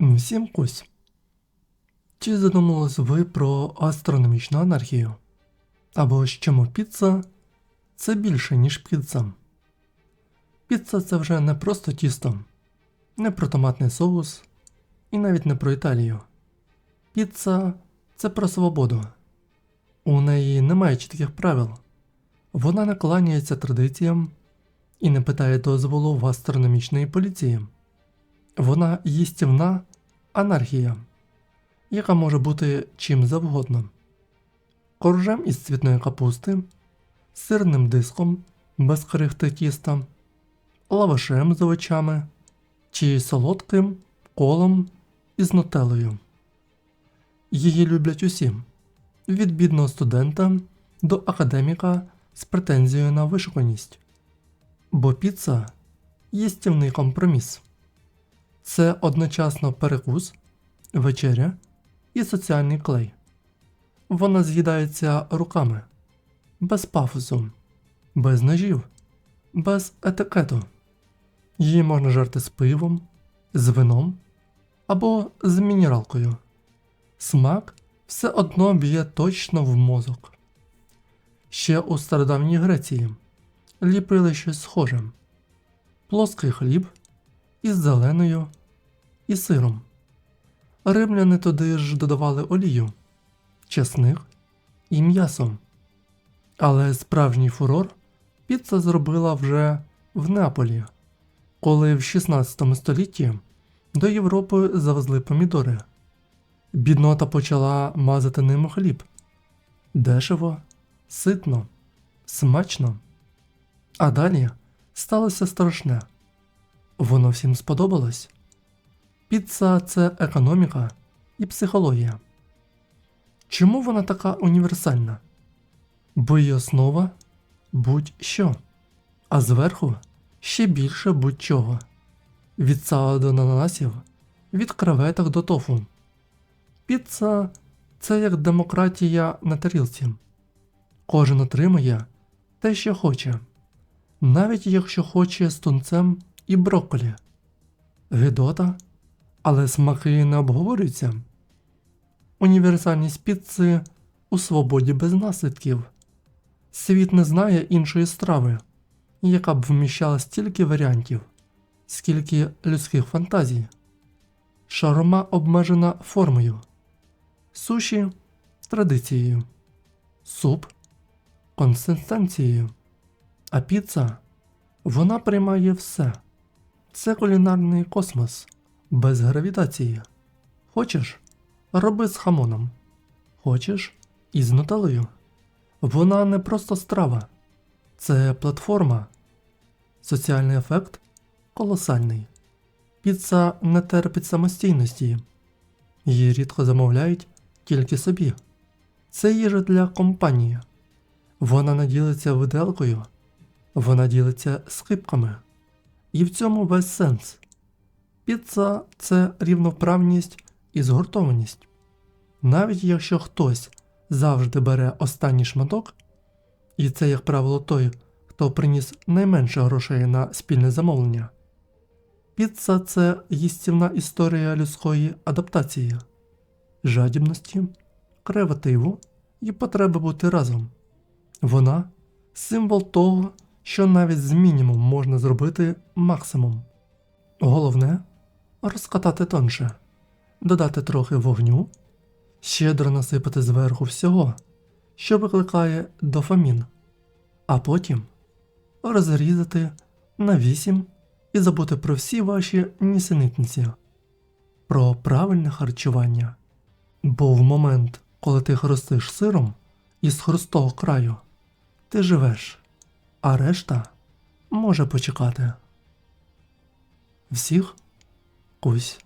Всім кусь. Чи задумались ви про астрономічну анархію? Або ж чому піца це більше, ніж піца? Піца це вже не просто тісто, не про томатний соус і навіть не про Італію. Піца це про свободу. У неї немає чітких правил. Вона не кланяється традиціям і не питає дозволу в астрономічної поліції. Вона їстівна анархія, яка може бути чим завгодно. Коржем із цвітної капусти, сирним диском без крихти тіста, лавашем з овочами чи солодким колом із нутеллою. Її люблять усі від бідного студента до академіка з претензією на вишуканість. Бо піца їстівний компроміс. Це одночасно перекус, вечеря і соціальний клей. Вона з'їдається руками, без пафосу, без ножів, без етикету. Її можна жерти з пивом, з вином або з мінералкою. Смак все одно б'є точно в мозок. Ще у стародавній Греції ліпили щось схоже: плоский хліб із зеленою і сиром. Римляни туди ж додавали олію, чесник і м'ясо. Але справжній фурор піца зробила вже в Неаполі, коли в 16 столітті до Європи завезли помідори. Біднота почала мазати ним хліб. Дешево, ситно, смачно. А далі сталося страшне. Воно всім сподобалось. Піца це економіка і психологія. Чому вона така універсальна? Бо її основа будь-що, а зверху ще більше будь-чого. Від сала до ананасів, від креветок до тофу. Піца це як демократія на тарілці. Кожен отримує те, що хоче, навіть якщо хоче з тунцем і брокколі. Гидота, але смаки не обговорюються. Універсальність піци у свободі без наслідків. Світ не знає іншої страви, яка б вміщала стільки варіантів, скільки людських фантазій. Шаурма обмежена формою, суші традицією, суп консистенцією, а піца вона приймає все. Це кулінарний космос без гравітації. Хочеш роби з хамоном, хочеш із нутеллою. Вона не просто страва, це платформа. Соціальний ефект колосальний. Піца не терпить самостійності. Її рідко замовляють тільки собі. Це їжа для компанії. Вона не ділиться виделкою, вона ділиться скипками. І в цьому весь сенс. Піца це рівноправність і згуртованість. Навіть якщо хтось завжди бере останній шматок, і це, як правило, той, хто приніс найменше грошей на спільне замовлення. Піца це їстівна історія людської адаптації, жадібності, креативу і потреби бути разом. Вона символ того, що навіть з мінімум можна зробити максимум. Головне розкатати тонше, додати трохи вогню, щедро насипати зверху всього, що викликає дофамін, а потім розрізати на вісім і забути про всі ваші нісенітниці, про правильне харчування. Бо в момент, коли ти хрустиш сиром із хрустого краю, ти живеш, а решта може почекати. Всіх кусь.